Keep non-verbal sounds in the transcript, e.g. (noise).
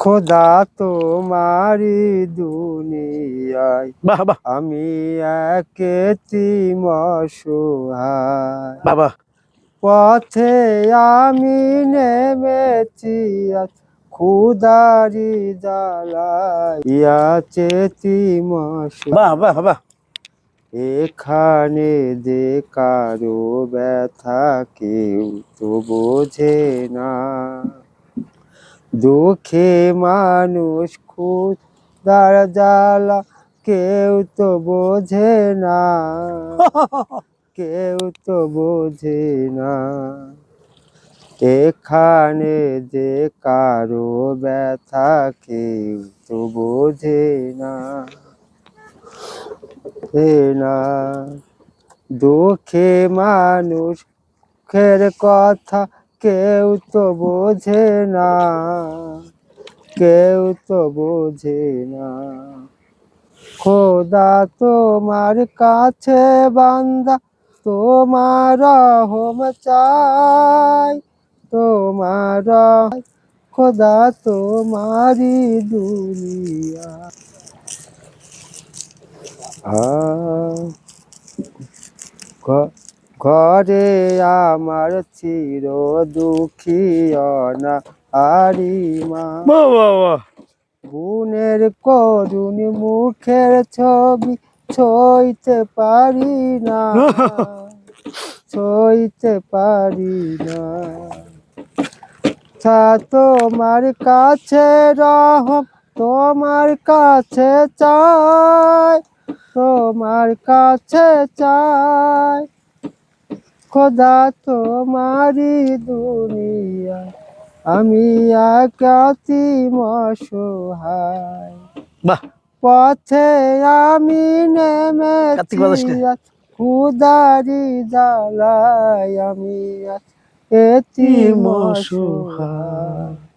খোদা তোমারি দুনিয়ায়। বাহ আমি একেতিম অসহায় বাবা। পথে আমি নেমেছি খুদারি জ্বালায় ইয়াছে তিম বাহ বাহ বাহ। এখানে যে কারও ব্যথা কেউ তো বোঝে না। দুঃখে মানুষ খুদার জ্বালা কেউ তো বোঝে না। (laughs) কেউ তো বোঝে না। এখানে যে কারও ব্যথা কেউ তো বোঝে না। না। দুঃখে মানুষ কথা কেউ তো বোঝে না, কেউ তো বোঝে না। খোদা তোমার কাছে বান্দা, তোমার হোম চাই, তোমার খোদা তোমারি দুনিয়া। ঘ- ঘরে আমার চির দুঃখী বাহ বাহ। গুণের করুণ মুখের ছবি ছইতে পারি না। (laughs) ছইতে পারি না। তা তোমার কাছে রহম তোমার কাছে চাই তোমার কাছে চাই। খোদা তো মারি দুনিয়া আমি একাতি মসহায় বাহ। পথে আমি নেমে নেমেছি খুদারি জ্বালায় আমি এতি। অসহায়।